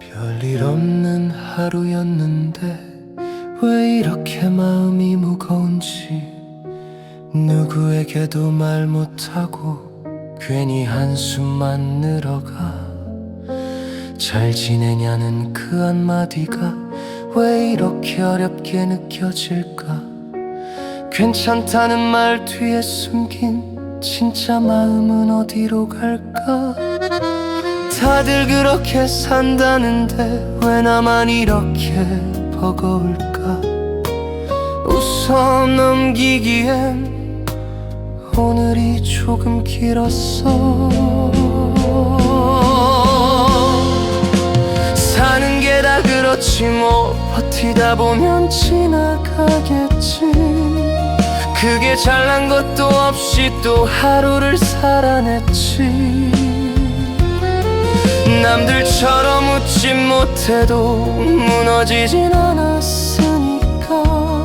별일 없는 하루였는데 왜 이렇게 마음이 무거운지 누구에게도 말 못하고 괜히 한숨만 늘어가. 잘 지내냐는 그 한마디가 왜 이렇게 어렵게 느껴질까? 괜찮다는 말 뒤에 숨긴 진짜 마음은 어디로 갈까? 다들 그렇게 산다는데 왜 나만 이렇게 버거울까? 웃어 넘기기엔 오늘이 조금 길었어. 사는 게 다 그렇지 뭐. 버티다 보면 지나가겠지. 그게 잘난 것도 없이 또 하루를 살아냈지. 남들처럼 웃지 못해도 무너지진 않았으니까. 이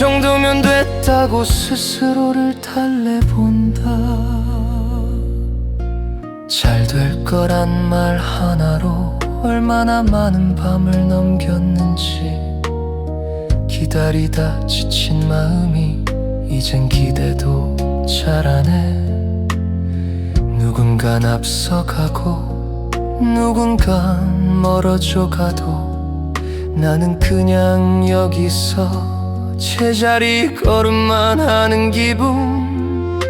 정도면 됐다고 스스로를 달래본다. 잘 될 거란 말 하나로 얼마나 많은 밤을 넘겼는지 기다리다 지친 마음이 이젠 기대도 잘안해. 누군간 앞서가고 누군간 멀어져 가도 나는 그냥 여기서 제자리 걸음만 하는 기분.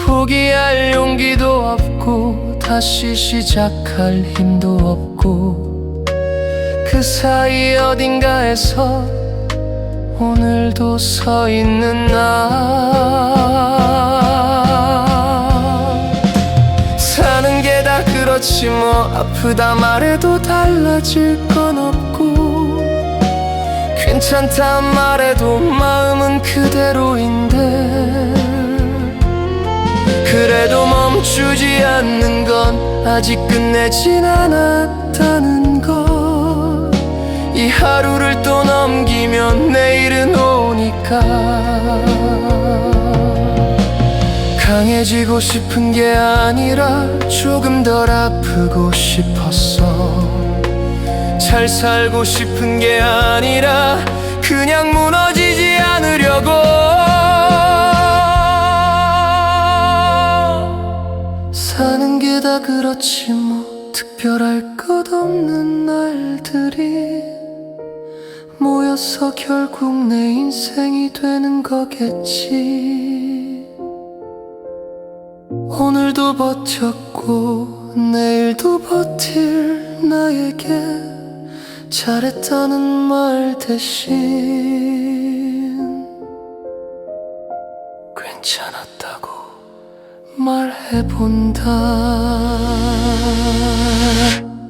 포기할 용기도 없고 다시 시작할 힘도 없고. 그 사이 어딘가에서 오늘도 서 있는 나. 사는 게 다 그렇지 뭐 아프다 말해도 달라질 건 없고 괜찮다 말해도 마음은 그대로인데 그래도 멈추지 않는 건 아직 끝내진 않았다는 것. 이 하루를 또 넘기면 내일은 오니까 강해지고 싶은 게 아니라 조금 덜 아프고 싶었어 잘 살고 싶은 게 아니라 그냥 무너지지 않으려고. 사는 게 다 그렇지 뭐. 특별할 것 없는 날들이 모여서 결국 내 인생이 되는 거겠지. 오늘도 버텼고 내일도 버틸 나에게 잘했다는 말 대신 괜찮았다고 말해본다.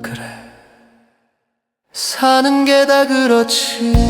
그래. 사는 게 다 그렇지